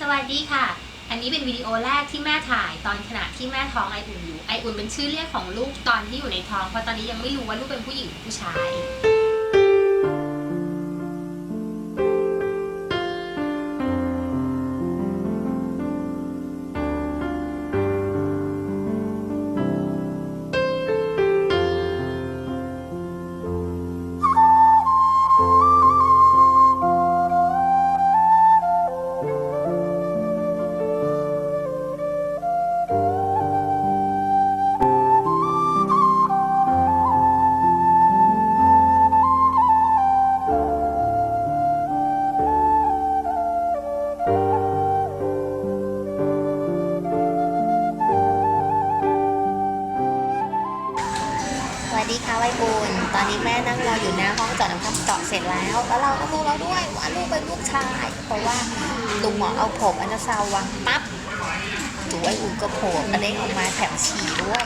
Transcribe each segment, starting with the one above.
สวัสดีค่ะ อันนี้เป็นวิดีโอแรกที่แม่ถ่ายตอนขณะที่แม่ท้องไออุ่นอยู่ ไออุ่นเป็นชื่อเรียกของลูกตอนที่อยู่ในท้อง เพราะตอนนี้ยังไม่รู้ว่าลูกเป็นผู้หญิงหรือผู้ชาย วัสดีค่ะไวบุญตอนนี้แม่นั่งรออยู่หน้าห้องจอดน้ำคำเจาะเสร็จแล้ว แล้วเราก็รู้แล้วด้วยว่าลูกเป็นลูกชาย เพราะว่าลุงหมอเอาผมอันนาซาววางปั๊บถูไออุ่นก็โผล่กระเด้งออกมาแถมฉี่ด้วย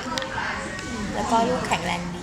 แล้วก็ลูกแข็งแรงดี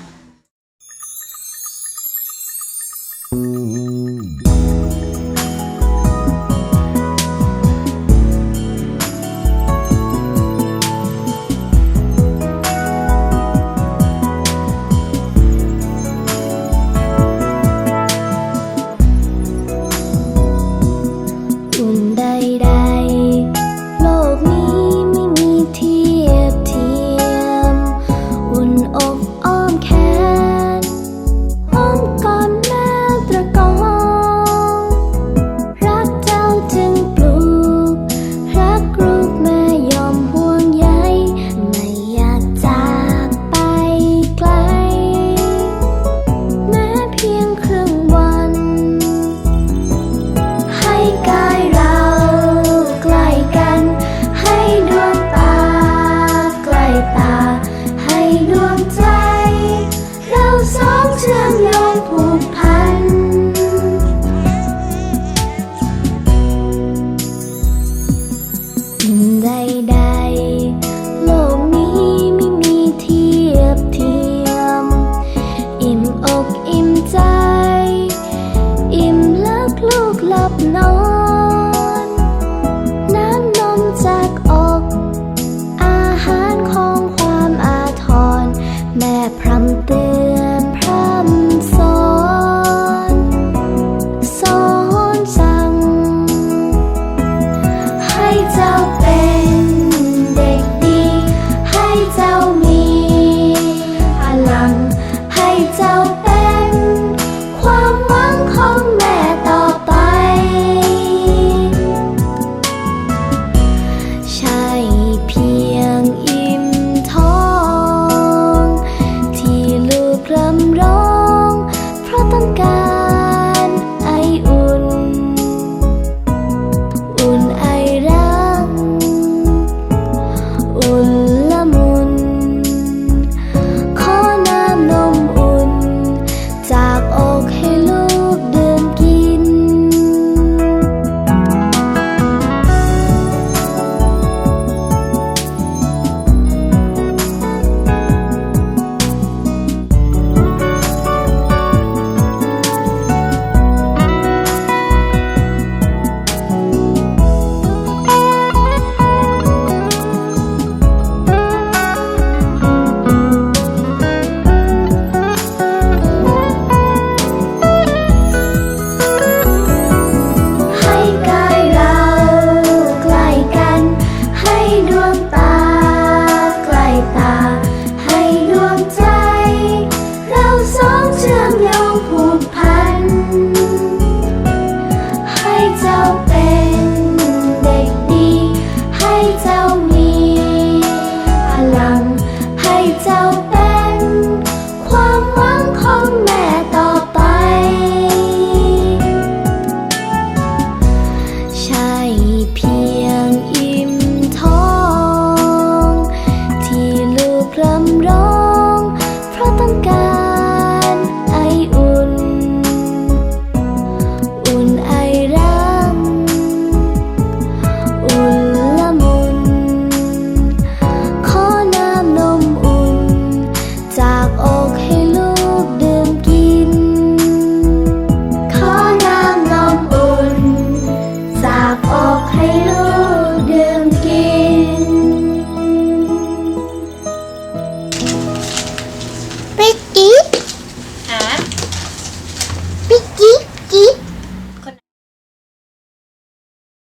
it's